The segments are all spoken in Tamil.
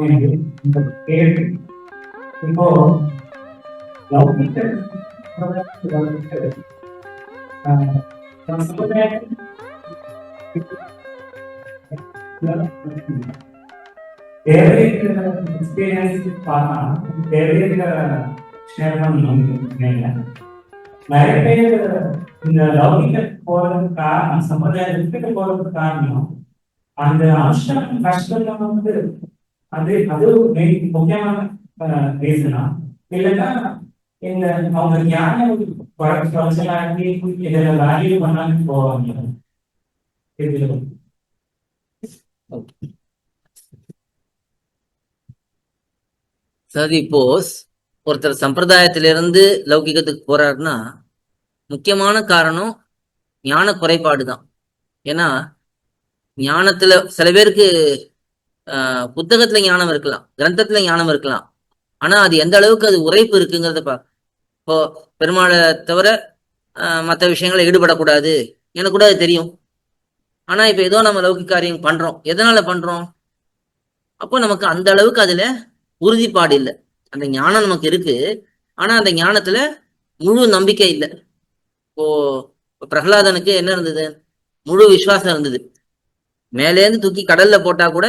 அமைந்து இந்த கேள்வி இப்போ லௌகிக லௌகிக, எக்ஸ்பீரியன்ஸ் பார்த்தா நிறைய பேர் இந்த லௌகிக. போறதுக்கு காரணம் சமுதாயத்துக்கு போறதுக்கு காரணம் அந்த அம்சம் கஷ்டம் வந்து அது அது main முக்கியமான ரீசனா இல்லைன்னா இந்த அவங்க ஞானம் குறைச்சலாக்கி இதில் வேல்யூ பண்ணாலும் போவாங்க? இதில் இதுல இப்போ ஒருத்தர் சம்பிரதாயத்திலிருந்து லௌகிகத்துக்கு போறாருன்னா முக்கியமான காரணம் ஞான குறைபாடு தான் ஏன்னா ஞானத்துல சில பேருக்கு புத்தகத்துல ஞானம் இருக்கலாம் கிரந்தத்துல ஞானம் இருக்கலாம். ஆனா அது எந்த அளவுக்கு அது உரைப்பு இருக்குங்கிறத பா இப்போ பெருமாளை தவிர மற்ற விஷயங்களை ஈடுபடக்கூடாது. எனக்கு கூட அது தெரியும். ஆனா இப்ப ஏதோ நம்ம லௌகிக காரியம் பண்றோம். எதனால பண்றோம்? அப்போ நமக்கு அந்த அளவுக்கு அதுல உறுதிப்பாடு இல்லை. அந்த ஞானம் நமக்கு இருக்கு. ஆனா அந்த ஞானத்துல முழு நம்பிக்கை இல்லை. இப்போ பிரகலாதனுக்கு என்ன இருந்தது? முழு விசுவாசம் இருந்தது. மேலேருந்து தூக்கி கடல்ல போட்டா கூட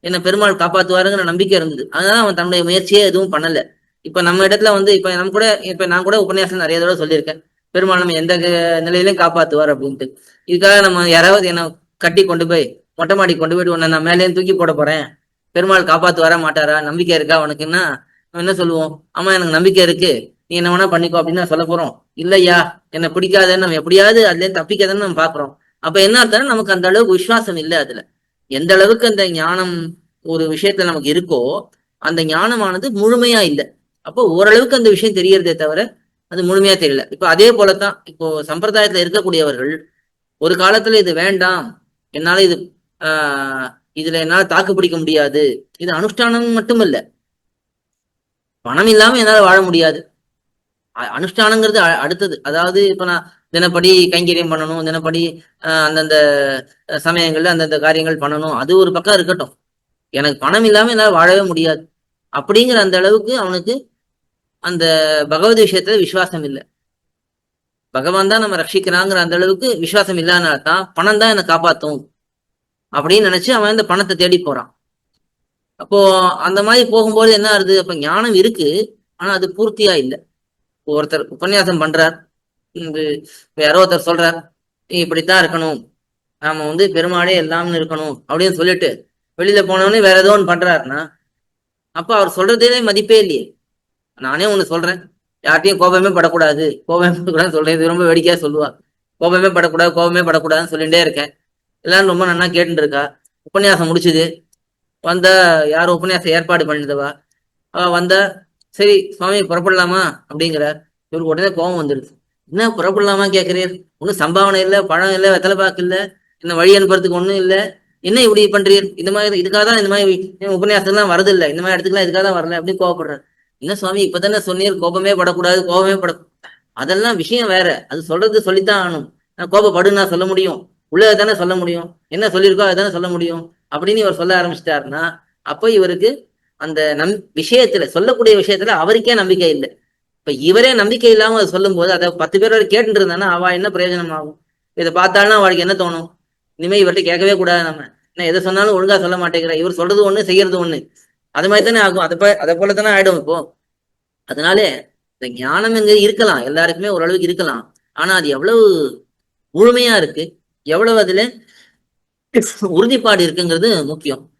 என்ன பெருமாள் காப்பாத்துவாருங்கிற நம்பிக்கை இருந்தது. அதனால அவன் தன்னுடைய முயற்சியே எதுவும் பண்ணல. இப்ப நம்ம இடத்துல வந்து இப்ப நம்ம கூட இப்ப நான் கூட உபன்யாசம் நிறைய தடவை சொல்லியிருக்கேன். பெருமாள் நம்ம எந்த க- நிலையிலையும் காப்பாத்துவார் அப்படின்ட்டு. இதுக்காக நம்ம யாராவது என்ன கட்டி கொண்டு போய் மொட்டை மாடி கொண்டு போயிட்டு உன்னை நான் மேலேயும் தூக்கி போட போறேன். பெருமாள் காப்பாத்து வர மாட்டாரா? நம்பிக்கை இருக்கா உனக்குன்னா நம்ம என்ன சொல்லுவோம்? ஆமா எனக்கு நம்பிக்கை இருக்கு. நீ என்ன வேணா பண்ணிக்கோ அப்படின்னு சொல்ல போறோம். இல்லையா? என்ன பிடிக்காதுன்னு நம்ம எப்படியாவது அதுல தப்பிக்காதன்னு நம்ம பாக்குறோம் அப்ப என்ன அர்த்தம் நமக்கு அந்த அளவுக்கு விசுவாசம் இல்லை அதுல. எந்த அளவுக்கு அந்த ஞானம் ஒரு விஷயத்துல நமக்கு இருக்கோ அந்த ஞானமானது முழுமையா இல்லை. அப்போ ஓரளவுக்கு அந்த விஷயம் தெரியறதே தவிர அது முழுமையா தெரியல. இப்போ அதே போலதான் இப்போ சம்பிரதாயத்துல இருக்கக்கூடியவர்கள் ஒரு காலத்துல இது வேண்டாம் என்னால இது ஆஹ் இதுல என்னால தாக்கு பிடிக்க முடியாது இது அனுஷ்டானம் மட்டும் இல்ல பணம் இல்லாம என்னால வாழ முடியாது. அனுஷ்டானங்கிறது அ- அடுத்தது. அதாவது இப்ப நான் தினப்படி கைங்கரியம் பண்ணணும் தினப்படி அந்தந்த சமயங்கள்ல அந்தந்த காரியங்கள் பண்ணணும். அது ஒரு பக்கம் இருக்கட்டும். எனக்கு பணம் இல்லாம என்னால் வாழவே முடியாது. அப்படிங்கிற அந்த அளவுக்கு அவனுக்கு அந்த பகவத் விஷயத்துல விசுவாசம் இல்லை. பகவான் தான் நம்ம ரட்சிக்கிறாங்கிற அந்த அளவுக்கு விசுவாசம் இல்லாதனால தான் பணம் தான் என்னை காப்பாத்தும் அப்படின்னு நினைச்சு அவன் இந்த பணத்தை தேடி போறான். அப்போ அந்த மாதிரி போகும்போது என்ன ஆகுது? அப்ப ஞானம் இருக்கு ஆனா அது பூர்த்தியா இல்லை. ஒருத்தர் உபன்யாசம் பண்றார் இந்த யாரோ ஒருத்தர் சொல்றார் நீ இப்படித்தான் இருக்கணும். நாம வந்து பெருமாளே எல்லாம்னு இருக்கணும். அப்படின்னு சொல்லிட்டு வெளியில போனவனே வேற ஏதோ ஒன்று பண்றாருன்னா அப்ப அவர் சொல்றதே மதிப்பே இல்லையே. நானே ஒண்ணு சொல்றேன். யார்ட்டையும் கோபமே படக்கூடாது. கோபமே படக்கூடாதுன்னு சொல்றேன். இது ரொம்ப வேடிக்கையா சொல்லுவா. கோபமே படக்கூடாது கோபமே படக்கூடாதுன்னு சொல்லிட்டே இருக்கேன். எல்லாரும் ரொம்ப நல்லா கேட்டுட்டு இருக்கா உபன்யாசம் முடிச்சுது. வந்த யார் உபன்யாசம் ஏற்பாடு பண்ணிடுவா அவ வந்த சரி சுவாமி புறப்படலாமா? அப்படிங்கிறார். இவருக்கு உடனே கோபம் வந்துடுது என்ன புறப்படலாமா கேட்கிறீர் ஒன்றும் சம்பாவனை இல்லை பழம் இல்லை வெத்தலை பாக்கு இல்லை என்ன வழி அனுப்புறதுக்கு ஒன்றும் இல்லை. என்ன இப்படி பண்றீர்? இந்த மாதிரி இதுக்காக தான் இந்த மாதிரி உபன்யாசத்துலாம் வரது இல்லை இந்த மாதிரி இடத்துக்குலாம் இதுக்காக தான் வரல அப்படின்னு கோவப்படுறாரு. என்ன சுவாமி இப்பதானே சொன்னீர் கோபமே படக்கூடாது கோபமே பட அதெல்லாம் விஷயம் வேற. அது சொல்றது சொல்லித்தான் ஆகணும். நான் கோபப்படுன்னு நான் சொல்ல முடியும். உள்ளதை தானே சொல்ல முடியும். என்ன சொல்லியிருக்கோ அதை தானே சொல்ல முடியும். அப்படின்னு இவர் சொல்ல ஆரம்பிச்சிட்டாருன்னா அப்போ இவருக்கு அந்த நம் விஷயத்துல சொல்லக்கூடிய விஷயத்துல அவருக்கே நம்பிக்கை இல்லை. இப்ப இவரே நம்பிக்கை இல்லாம அதை சொல்லும் போது அதை பத்து பேரோட கேட்டுட்டு இருந்தானா அவ என்ன பிரயோஜனம் ஆகும்? இதை பார்த்தாலும் அவளுக்கு என்ன தோணும்? இனிமே இவர்கிட்ட கேட்கவே கூடாது நம்ம. நான் எதை சொன்னாலும் ஒழுங்கா சொல்ல மாட்டேங்கிற. இவர் சொல்றது ஒண்ணு செய்யறது ஒண்ணு. அது மாதிரி தானே ஆகும். அதை அதை போல தானே ஆயிடும் இப்போ. அதனால இந்த ஞானம் எங்க இருக்கலாம். எல்லாருக்குமே ஓரளவுக்கு இருக்கலாம். ஆனா அது எவ்வளவு முழுமையா இருக்கு? எவ்வளவு அதுல உறுதிப்பாடு இருக்குங்கிறது முக்கியம்.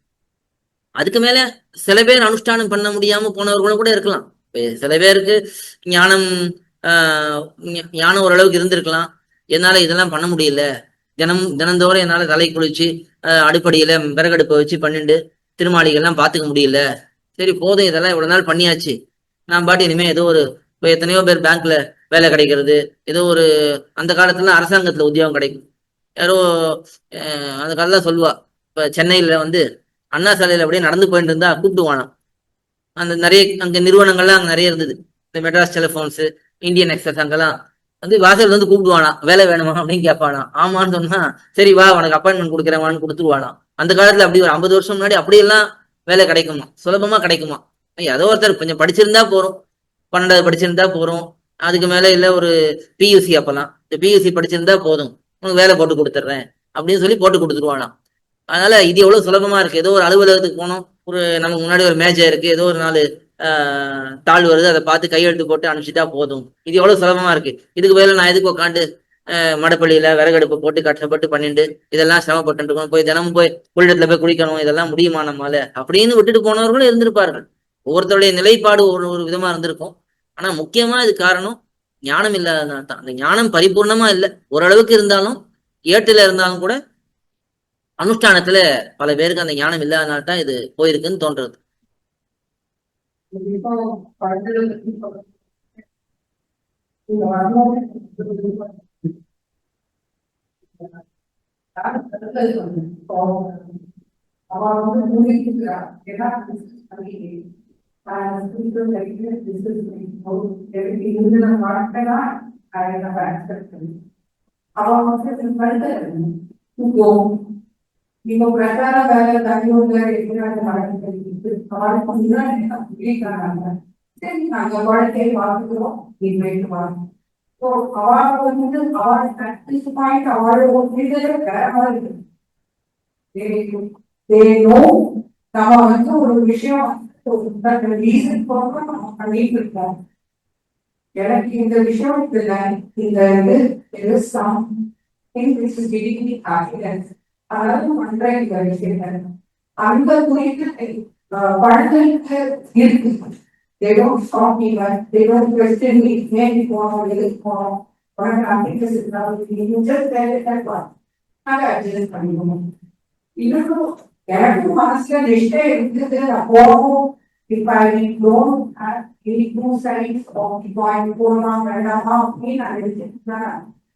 அதுக்கு மேல சில பேர் அனுஷ்டானம் பண்ண முடியாம போனவர்களும் கூட இருக்கலாம். சில பேருக்கு ஞானம் ஆஹ் ஞானம் ஓரளவுக்கு இருந்திருக்கலாம். என்னால இதெல்லாம் பண்ண முடியல. தினம் தினந்தோறும் என்னால தலை குளிச்சு ஆஹ் அடுப்படியில விறகடுப்பை வச்சு பண்ணிட்டு திருமாளிகள்லாம் பாத்துக்க முடியல. சரி போதும் இதெல்லாம் இவ்வளவு நாள் பண்ணியாச்சு. நான் பாட்டு இனிமே ஏதோ ஒரு இப்போ எத்தனையோ பேர் பேங்க்ல வேலை கிடைக்கிறது ஏதோ ஒரு அந்த காலத்துல அரசாங்கத்துல உத்தியோகம் கிடைக்கும். யாரோ அந்த காலத்துல சொல்லுவா. இப்ப சென்னையில வந்து அண்ணா சாலையில அப்படியே நடந்து போயிட்டு இருந்தா கூப்பிடுவானாம். அந்த நிறைய அங்க நிறுவனங்கள்லாம் அங்க நிறைய இருந்தது. இந்த மெட்ராஸ் டெலிஃபோன்ஸ் இந்தியன் எக்ஸ்பிரஸ் அங்கெல்லாம். வந்து வாசல் வந்து கூப்பிடுவானா வேலை வேணுமா? அப்படின்னு கேட்பானா. ஆமான்னு சொன்னா சரி வா உனக்கு அப்பாயின்மெண்ட் கொடுக்குறேன் கொடுத்துருவானா. அந்த காலத்துல அப்படி ஒரு ஐம்பது வருஷம் முன்னாடி அப்படியெல்லாம் வேலை கிடைக்குமா? சுலபமா கிடைக்குமா? ஏதோ ஒருத்தர் கொஞ்சம் படிச்சிருந்தா போறோம். பன்னெண்டாவது படிச்சிருந்தா போறோம். அதுக்கு மேல இல்ல ஒரு பியூசி அப்பலாம். இந்த பியூசி படிச்சிருந்தா போதும். உனக்கு வேலை போட்டு கொடுத்துட்றேன் அப்படின்னு சொல்லி போட்டு கொடுத்துருவானா. அதனால இது எவ்வளவு சுலபமா இருக்கு. ஏதோ ஒரு அலுவலகத்துக்கு போனோம். ஒரு நமக்கு முன்னாடி ஒரு மேஜர் இருக்கு ஏதோ ஒரு நாலு ஆஹ், தாள் வருது. அதை பார்த்து கையெழுத்து போட்டு அனுப்பிச்சிட்டா போதும். இது எவ்வளவு சுலபமா இருக்கு. இதுக்கு பதிலாக நான் எதுக்கு உட்காந்து மடப்பள்ளியில விறகடுப்பு போட்டு கஷ்டப்பட்டு பண்ணிட்டு இதெல்லாம் சிரமப்பட்டு இருக்கணும் போய் தினமும் போய் குளிடத்துல போய் குளிக்கணும். இதெல்லாம் முடியுமா நம்மால? அப்படின்னு விட்டுட்டு போனவர்களும் இருந்திருப்பார்கள். ஒவ்வொருத்தருடைய நிலைப்பாடு ஒரு ஒரு விதமா இருந்திருக்கும். ஆனா முக்கியமா இது காரணம் ஞானம் இல்லாததுனால தான். அந்த ஞானம் பரிபூர்ணமா இல்லை. ஓரளவுக்கு இருந்தாலும் ஏட்டுல இருந்தாலும் கூட அனுஷ்டானத்துல பல பேருக்கு அந்த ஞானம் இல்லாதனால தான் இது போயிருக்குன்னு தோன்றது. அவன் வந்து நீங்க பிரச்சார வேலை தனியோட எதிராக நடந்துட்டு அவளுக்கு முன்னாடி சரி நாங்க வாழ்க்கையை பார்த்துக்கிறோம் நீ போயிட்டு ஸோ வந்து அவள் ப்ராக்டிஸ் பாயிண்ட் அவளோட புரிதல வேற மாதிரி இருக்கு நோ நம்ம வந்து ஒரு விஷயம் ரீசன் போக நம்ம பண்ணிட்டு இருக்கோம் எனக்கு இந்த விஷயம் இதுல இந்த இது something is giving me happiness அதாவது பண்றேன் இந்த விஷயங்கள் அந்த குறித்து அஹ், படங்களுக்கு இருக்கு they don't stop me but they don't question me. ஏன் போனோம் எதுக்கு போனோம் உனக்கு அப்படின்றது இருந்தாலும் you. Just tell it that one. நாங்க adjust பண்ணிக்கணும் இன்னும் எனக்கும் மனசுல நிஷ்டை இருக்குது நான் போகும் if I don't have any two sides of இப்போ I போகலாம் வேண்டாமா அப்படின்னு நான் நினைச்சிட்டு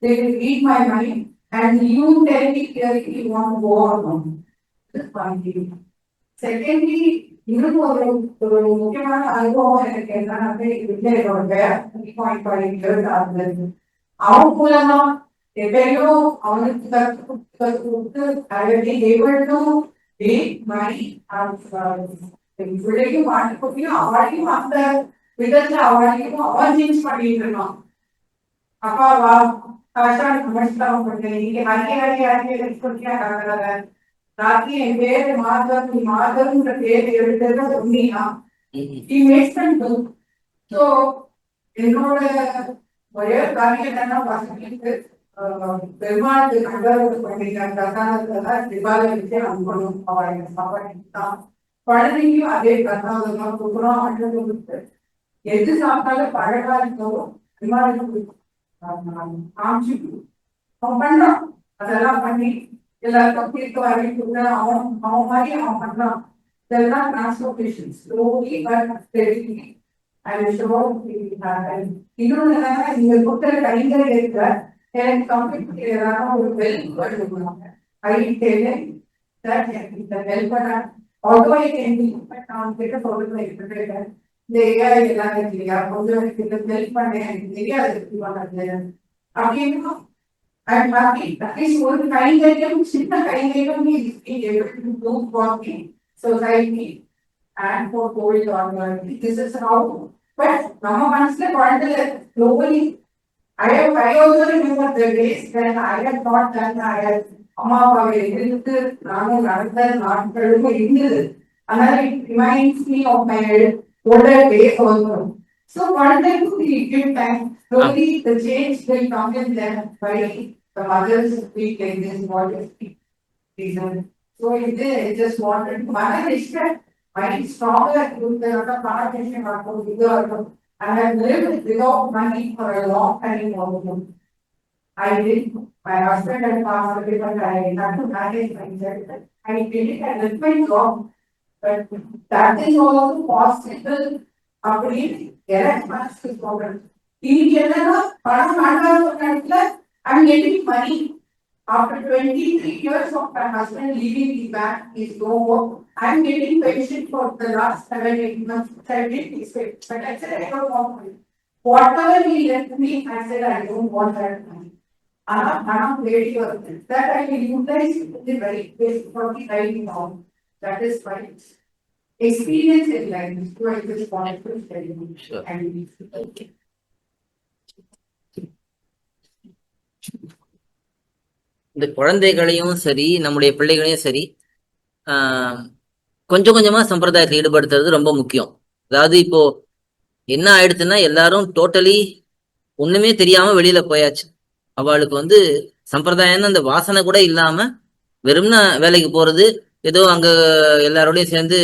they will read my mind. And you tell me clearly you want to go or not. This is one thing. Secondly, இன்னும் ஒரு ஒரு முக்கியமான அனுபவம் எனக்கு என்னன்னா விஜயோட த்ரீ பாயிண்ட் ஃபைவ் இயர்ஸ் ஆகுது அவன் மூலமா எப்பயோ அவனுக்கு கற்று கொடுத்து கற்று கொடுத்து I able to make money பிள்ளைக்கும் மாட்டுக்குட்டியும் அவளையும் அந்த விதத்துல அவளையும் அவன் சேஞ்ச் பண்ணிட்டு இருக்கான் அப்பா பண்றேன் நீங்க ஹரியே ஹரியே ஹரியே கொடுத்தியா ராத்திரி என் பேரு மாதம் நீ மாதம்ன்ற பேர் எழுதுறது சொன்னீங்கன்னா he makes them do. So, என்னோட ஒரே காரியம் என்னன்னா பசங்களுக்கு பெருமாளுக்கு கண்டவர் பண்ணிக்க பிரசாதத்துல திவாலி வச்சு அனுப்பணும். அவளை சாப்பாடுதான் குழந்தைக்கும் அதே பிரசாதம் தான் கொடுக்குறோம் எது சாப்பிட்டாலும் பழகாரிக்கோ பெருமாளுக்கு காமிச்சு அவன் பண்றான் அதெல்லாம் பண்ணி எல்லாருக்கும் தீர்க்க வரை அவன் அவன் மாதிரி அவன் பண்றான் இதெல்லாம் டிரான்ஸ்போர்டேஷன் ஸ்லோலி பட் ஸ்டெடிலி இன்னொன்னு நீங்க கொடுக்குற கைகள் எனக்கு ஒரு வெல் வருவாங்க ஐ டெல் இந்த வெல் பண்ண ஆட்டோ நான் கிட்ட சொல்லுங்க இருக்கிறேன் இந்த ஏரியா இதெல்லாம் தெரியலையா கொஞ்சம் எனக்கு ஹெல்ப் பண்ணேன் எனக்கு தெரியாது எப்படி பண்ணது அப்படின்னு I'm happy. At least ஒரு கைங்கரியம் சின்ன கைங்கரியம் நீ do for me society and for Covid online this is how but நம்ம மனசுல குழந்தைல லோலி I have I also remember the days when I had not done I had அம்மா அப்பாவை எதிர்த்து நானும் நடந்த நாட்களும் இருந்தது அதனால it reminds me of my health older way also. So one time to be in time, slowly ah. the change will come in them by the mothers speak like this, what is reason. So it is, I just wanted to, my respect, my stronger, with the connotation of bigger, I have lived without money for a long time also. I did, my husband had passed away, but I had to manage myself. I did it, I did my job, But that is also possible, அப்படின்னு எனக்கு மனசுக்கு தோணுது. இன்னைக்கு என்னன்னா பணம் வேண்டாம் ஒரு இடத்துல I'm getting money. After twenty-three years of my husband leaving the bank, is no more. I'm getting pension for the last seven, eight months, seven, eight months, but I said I don't want money. Whatever he left me, I said I don't want that money. ஆனா பணம் தேடி வருது. That I will utilize the very best for the right now. That is right. experience this, to at this point, to study. Sure. And இந்த குழந்தைகளையும் சரி நம்முடைய பிள்ளைகளையும் சரி ஆஹ், கொஞ்சம் கொஞ்சமா சம்பிரதாயத்தை ஈடுபடுத்துறது ரொம்ப முக்கியம் அதாவது இப்போ என்ன ஆயிடுச்சுன்னா எல்லாரும் டோட்டலி ஒண்ணுமே தெரியாம வெளியில போயாச்சு அவளுக்கு வந்து சம்பிரதாயம்னு அந்த வாசனை கூட இல்லாம வெறும்னா வேலைக்கு போறது ஏதோ அங்க எல்லாரோடையும் சேர்ந்து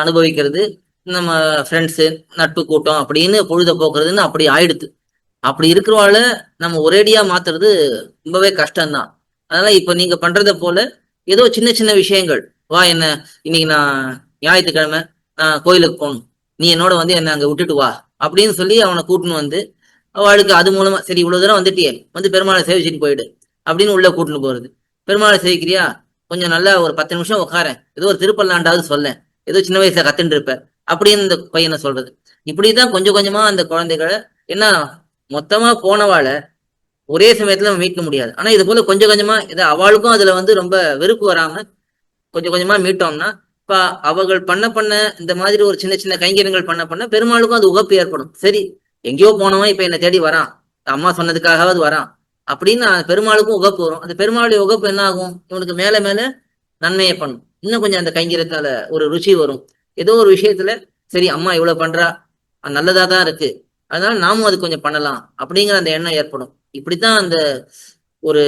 அனுபவிக்கிறது நம்ம ஃப்ரெண்ட்ஸு நட்பு கூட்டம் அப்படின்னு பொழுத போக்குறதுன்னு அப்படி ஆயிடுது. அப்படி இருக்கிறவாள நம்ம ஒரேடியா மாத்துறது ரொம்பவே கஷ்டம்தான். அதனால இப்ப நீங்க பண்றத போல ஏதோ சின்ன சின்ன விஷயங்கள். வா என்ன இன்னைக்கு நான் ஞாயிற்றுக்கிழமை நான் கோயிலுக்கு போகணும். நீ என்னோட வந்து என்னை அங்கே விட்டுட்டு வா அப்படின்னு சொல்லி அவனை கூட்டின்னு வந்து அவளுக்கு அது மூலமா சரி இவ்வளவு தூரம் வந்துட்டியே வந்து பெருமாளை சேவிச்சுட்டு போயிடு அப்படின்னு உள்ள கூட்டின்னு போறது. பெருமாளை சேவிக்கிறியா? கொஞ்சம் நல்லா ஒரு பத்து நிமிஷம் உட்காரேன். ஏதோ ஒரு திருப்பல்லாண்டாவது சொல்லேன். ஏதோ சின்ன வயசுல கத்துட்டு இருப்பேன் அப்படின்னு இந்த பையனை சொல்றது. இப்படிதான் கொஞ்சம் கொஞ்சமா அந்த குழந்தைகளை என்ன மொத்தமா போனவாளை ஒரே சமயத்துல நம்ம மீட்க முடியாது. ஆனா இது போல கொஞ்சம் கொஞ்சமா இதை அவளுக்கும் அதுல வந்து ரொம்ப வெறுப்பு வராம கொஞ்சம் கொஞ்சமா மீட்டோம்னா இப்ப அவர்கள் பண்ண பண்ண இந்த மாதிரி ஒரு சின்ன சின்ன கைங்கரியங்கள் பண்ண பண்ண பெருமாளுக்கும் அது உகப்பு ஏற்படும். சரி எங்கேயோ போனவன் இப்ப என்னை தேடி வரான். அம்மா சொன்னதுக்காகவாது வரான். அப்படின்னு பெருமாளுக்கும் உகப்பு வரும். அந்த பெருமாளுடைய உகப்பு என்ன ஆகும் இவனுக்கு மேல மேல நன்மையை பண்ணும். இன்னும் கொஞ்சம் அந்த கைங்கரியத்தால ஒரு ருச்சி வரும். ஏதோ ஒரு விஷயத்துல சரி அம்மா இவ்வளவு பண்றா அது நல்லதா தான் இருக்கு. அதனால நாமும் அது கொஞ்சம் பண்ணலாம் அப்படிங்கிற அந்த எண்ணம் ஏற்படும். இப்படித்தான் அந்த ஒரு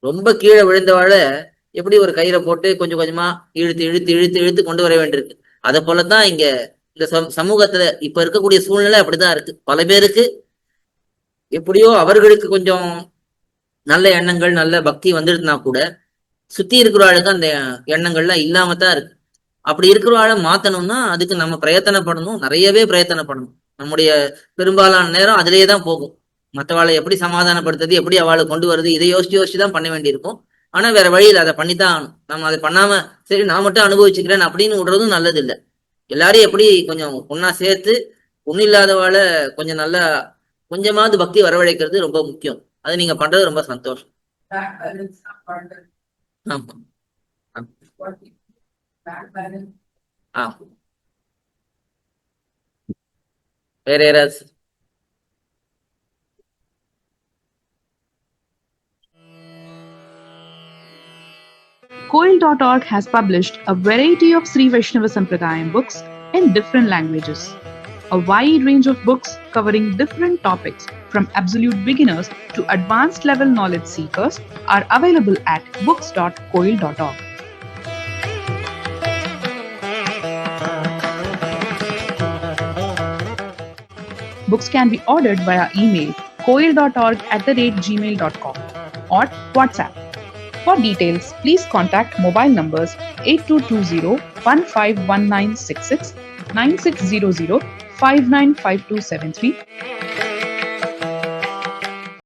ரொம்ப கீழே விழுந்தவாழ எப்படி ஒரு கயிறை போட்டு கொஞ்சம் கொஞ்சமா இழுத்து இழுத்து இழுத்து இழுத்து கொண்டு வர வேண்டியிருக்கு. அதை போலதான் இங்க இந்த சமூகத்துல இப்ப இருக்கக்கூடிய சூழ்நிலை அப்படிதான் இருக்கு. பல பேருக்கு எப்படியோ அவர்களுக்கு கொஞ்சம் நல்ல எண்ணங்கள் நல்ல பக்தி வந்துடுதுனா கூட சுத்தி இருக்கிறவாளுக்கு அந்த எண்ணங்கள்லாம் இல்லாம தான் இருக்கு. அப்படி இருக்கிறவாளை மாத்தணும்னா அதுக்கு நம்ம பிரயத்தனப்படணும் நிறையவே பிரயத்தனப்படணும். நம்முடைய பெரும்பாலான நேரம் அதிலேயே தான் போகும். மற்றவாளை எப்படி சமாதானப்படுத்துறது எப்படி அவளை கொண்டு வருது இதை யோசிச்சு யோசிச்சு தான் பண்ண வேண்டியிருக்கும். ஆனா வேற வழியில் அதை பண்ணித்தான் நம்ம அதை பண்ணாம சரி நான் மட்டும் அனுபவிச்சுக்கிறேன் அப்படின்னு விடுறதும் நல்லது இல்லை எல்லாரையும் எப்படி கொஞ்சம் ஒண்ணா சேர்த்து ஒன்னும் இல்லாதவாளை கொஞ்சம் நல்லா கொஞ்சமாவது பக்தி வரவழைக்கிறது ரொம்ப முக்கியம் அது நீங்க பண்றது ரொம்ப சந்தோஷம் that balance, abundance, ஆமா what we- that balance. ஆ வேற யாராவது Koil.org has published a variety of Sri Vaishnava Sampradayam books in different languages. A wide range of books covering different topics from absolute beginners to advanced level knowledge seekers are available at books.coil.org. Books can be ordered via email koil.org at the rate gmail.com or WhatsApp. For details, please contact mobile numbers 8220 151966, 9600 595273,